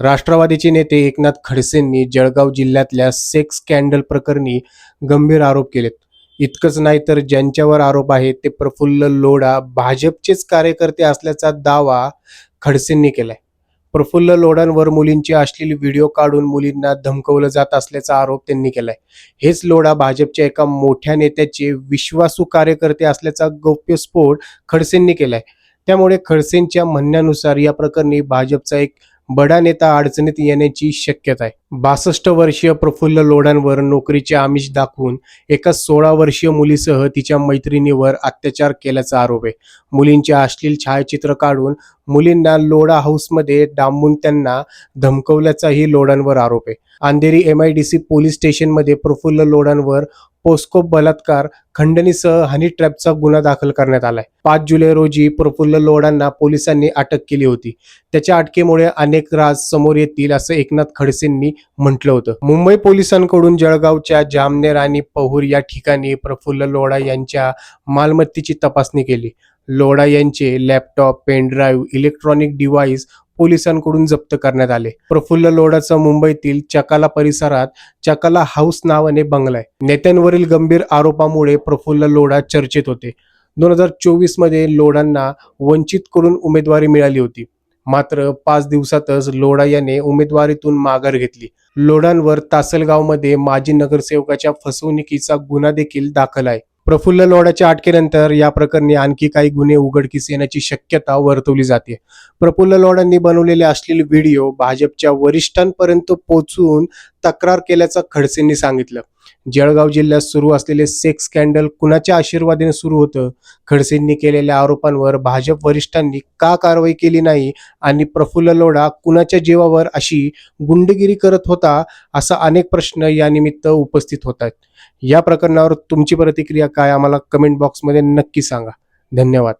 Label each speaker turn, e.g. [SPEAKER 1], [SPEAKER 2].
[SPEAKER 1] राष्ट्रवादीचे नेते एकनाथ खडसेंनी जळगाव जिल्ह्यातल्या सेक्स स्कॅन्डल प्रकरणी गंभीर आरोप केलेत. इतकंच नाही तर ज्यांच्यावर आरोप आहे ते प्रफुल्ल लोढा भाजपचेच कार्यकर्ते असल्याचा दावा खडसेंनी केलाय. प्रफुल्ल लोढांवर मुलींचे अश्लील व्हिडिओ काढून मुलींना धमकवलं जात असल्याचा आरोप त्यांनी केलाय. हेच लोढा भाजपच्या एका मोठ्या नेत्याचे विश्वासू कार्यकर्ते असल्याचा गौप्यस्फोट खडसेंनी केलाय. त्यामुळे खडसेंच्या म्हणण्यानुसार या प्रकरणी भाजपचा एक बडा नेता अडचणीत येण्याची शक्यता आहे बासष्ट वर्षीय प्रफुल्ल लोढांवर नोकरीचे आमिष दाखवून एका सोळा वर्षीय मुलीसह तिच्या मैत्रिणीवर अत्याचार केल्याचा आरोप आहे. मुलींचे अश्लील छायाचित्र काढून मुलींना लोडा हाऊसमध्ये डांबून त्यांना धमकवल्याचाही लोडांवर आरोप आहे. Andheri M I D C police स्टेशनमध्ये प्रफुल्ल लोडांवर पोस्को बलात्कार खंडणीसह हनी ट्रॅपचा गुन्हा दाखल करण्यात आलाय. पाच जुलै रोजी प्रफुल्ल लोडांना पोलिसांनी अटक केली होती. त्याच्या अटकेमुळे अनेक राज समोर येतील असं एकनाथ खडसेंनी म्हटलं होतं. मुंबई पोलिसांकडून जळगावच्या जामनेर आणि पहूर या ठिकाणी प्रफुल्ल लोढा यांच्या मालमत्तेची तपासणी केली. लोढा यांचे लॅपटॉप पेनड्राईव्ह इलेक्ट्रॉनिक डिव्हाइस पोलिसांकडून जप्त करण्यात आले. प्रफुल्ल लोढाचा मुंबईतील चकाला परिसरात चकाला हाऊस नावाने बंगला आहे. नेत्यांवरील गंभीर आरोपामुळे प्रफुल्ल लोढा चर्चेत होते. दोन हजार चोवीसमध्ये लोढांना वंचित करून उमेदवारी मिळाली होती. मात्र पाच दिवसातच लोढा याने उमेदवारीतून माघार घेतली. लोढांवर तासलगावमध्ये माजी नगरसेवकाच्या फसवणुकीचा गुन्हा देखील दाखल आहे. प्रफुल्ल लोढाच्या अटकेनंतर या प्रकरणी आणखी काही गुन्हे उघडकीस येण्याची शक्यता वर्तवली जाते. प्रफुल्ल लोढांनी बनवलेले असलेले व्हिडिओ भाजपच्या वरिष्ठांपर्यंत पोहोचून तक्रार केल्याचं खडसेंनी सांगितलं. जळगाव जिल्ह्यात सुरू असलेले सेक्स स्कॅन्डल कुणाच्या आशीर्वादाने सुरू होतं? खडसेंनी केलेल्या आरोपांवर भाजप वरिष्ठांनी का कारवाई केली नाही आणि प्रफुल्ल लोढा कुणाच्या जीवावर अशी गुंडगिरी करत होता असा अनेक प्रश्न यानिमित्त उपस्थित होत आहेत या प्रकरणावर तुमची प्रतिक्रिया काय? आम्हाला कमेंट बॉक्समध्ये नक्की सांगा. धन्यवाद.